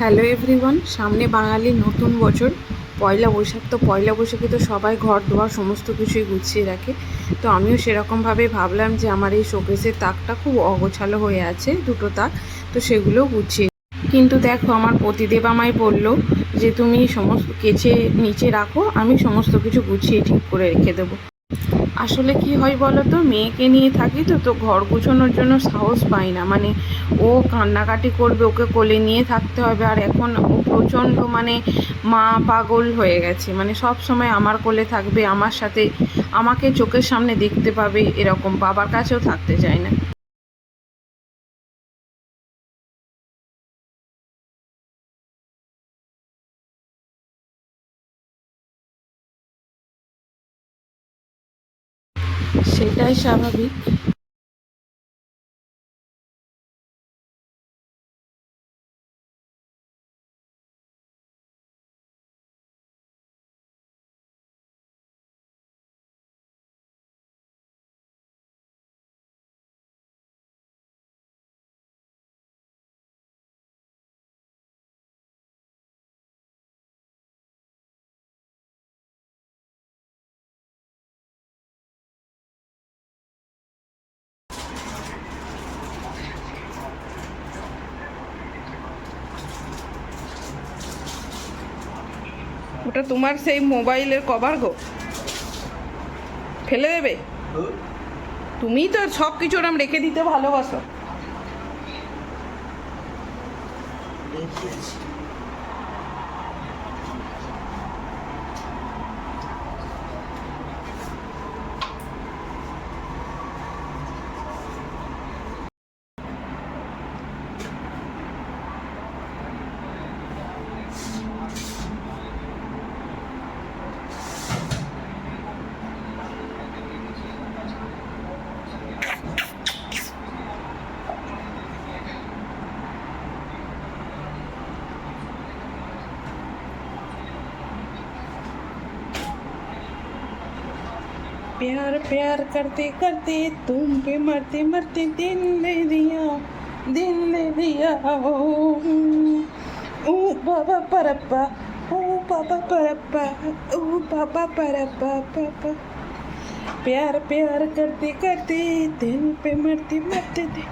Hello everyone, সামনে বাঙালির নতুন বছর। পয়লা বৈশাখ তো পয়লা বৈশাখে তো সবাই ঘর দোয়ার সমস্ত কিছুই গুছিয়ে রাখে। তো আমিও সেরকমভাবে ভাবলাম যে আমার এই শোকেসের তাকটা খুব অগোছালো হয়ে আছে, দুটো তাক, তো সেগুলোও গুছিয়ে কিন্তু দেখো, আমার পতিদেব আমায় বলল যে তুমি সমস্ত কেচে নিচে রাখো, আমি সমস্ত কিছু গুছিয়ে ঠিক করে রেখে দেবো। আসলে কি হয় বলো তো মেয়েকে নিয়ে থাকি তো তো ঘর গুছানোর জন্য সাহস পাই না। মানে ও কান্নাকাটি করবে, ওকে কোলে নিয়ে থাকতে হবে। আর এখন ও প্রচণ্ড মানে মা পাগল হয়ে গেছে। মানে সব সময় আমার কোলে থাকবে, আমার সাথে আমাকে চোখের সামনে দেখতে পাবে এরকম। বাবার কাছেও থাকতে চায় না। সেটাই স্বাভাবিক। ওটা তোমার সেই মোবাইলের কভার গো। ফেলে দেবে? তুমি তো সব কিছু ওরম রেখে দিতে ভালোবাসো। प्यार प्यार करते करते तुम पे मरते मरते दिल ले दिया दिल ले दिया, ओ। ओ बाबा परप्पा, ओ बाबा परप्पा, ओ बाबा परप्पा, पापा। प्यार प्यार करते करते दिल पे मरते मरते दिल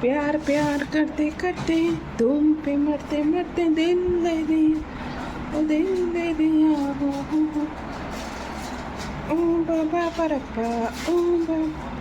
प्यार प्यार करते करते तुम पे मरते मरते दिल ले दिया Ding de dia. Um ba ba para pa. Um ba.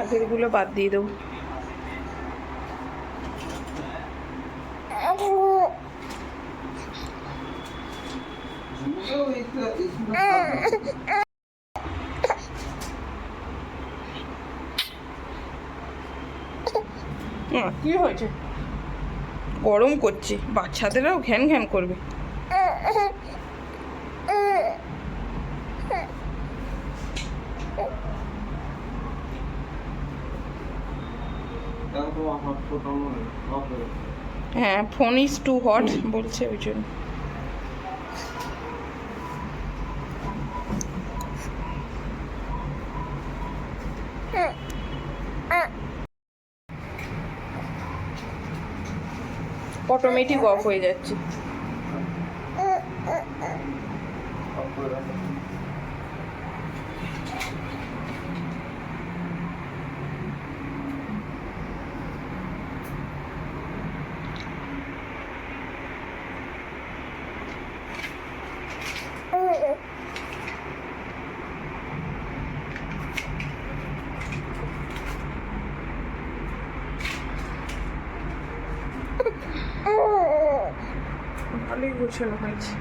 আগেরগুলো বাদ দিয়ে দেবো। কি হয়েছে? গরম করছে বাচ্চাদেরও ঘ্যান ঘ্যান করবে। হ্যাঁ ফোন ইজ টু হট বলছে ওই জন্য। অটোমেটিক অফ হয়ে যাচ্ছে। 过去了，回去。